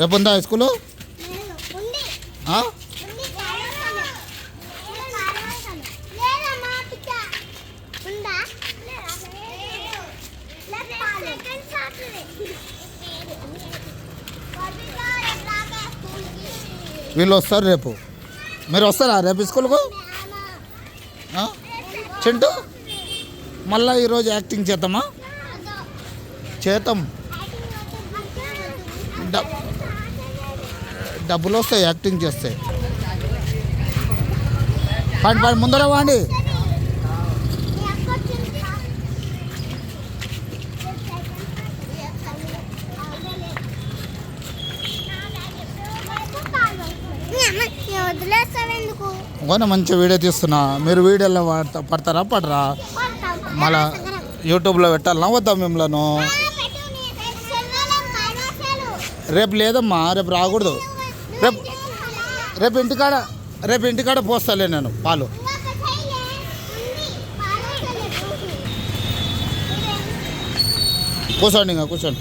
రేపు ఉందా high school వీళ్ళు వస్తారు రేపు. మీరు వస్తారా రేపు స్కూల్కు? చింటూ మళ్ళీ ఈరోజు యాక్టింగ్ చేద్దామా? చేద్దాం. డబ్బులు వస్తాయి యాక్టింగ్ చేస్తే పండి పండి ముందర వాండి. ఓన మంచి వీడియో తీస్తున్నా. మీరు వీడియోలో వాడతా పడతారా పడరా? మళ్ళా యూట్యూబ్లో పెట్టాలనా వద్దా మిమ్మల్ని? రేపు లేదమ్మా రేపు రాకూడదు. రేపు రేపు ఇంటికాడ రేపు ఇంటికాడ పోస్తాలే నేను పాలు. కూర్చోండి ఇంకా కూర్చోండి.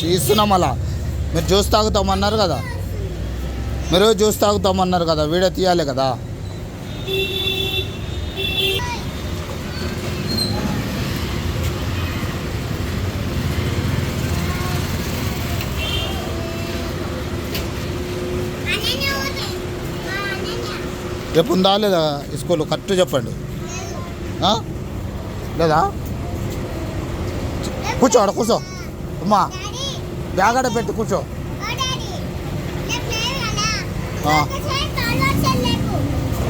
తీస్తున్నాం అలా మీరు జ్యూస్ తాగుతామన్నారు కదా. మీరు జ్యూస్ తాగుతామన్నారు కదా వీడియో తీయాలి కదా. రేపు ఉందా లేదా ఈ స్కూల్ కరెక్ట్ చెప్పండి. లేదా? కూర్చో ఆడ కూర్చో. అమ్మా బ్యాగ్ ఆడ పెట్టి కూర్చో.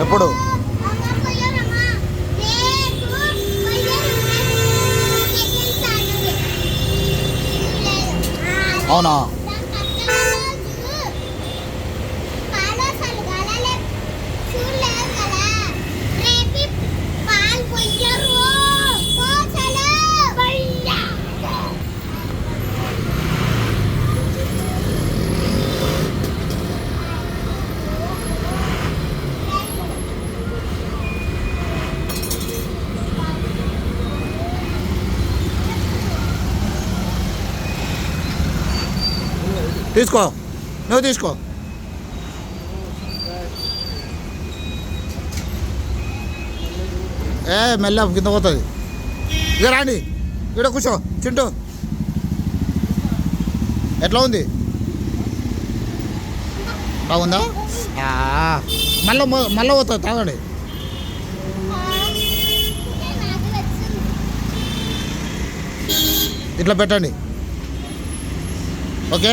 ఎప్పుడు? అవునా? తీసుకో. నువ్వు తీసుకో. ఏ మెల్ల కింద పోతుంది. ఇక రాండి. ఇక్కడ కూర్చో. చింటూ. ఎట్లా ఉంది? బాగుందా? మళ్ళీ మళ్ళీ పోతుంది. తాగండి. ఇట్లా పెట్టండి. ఓకే?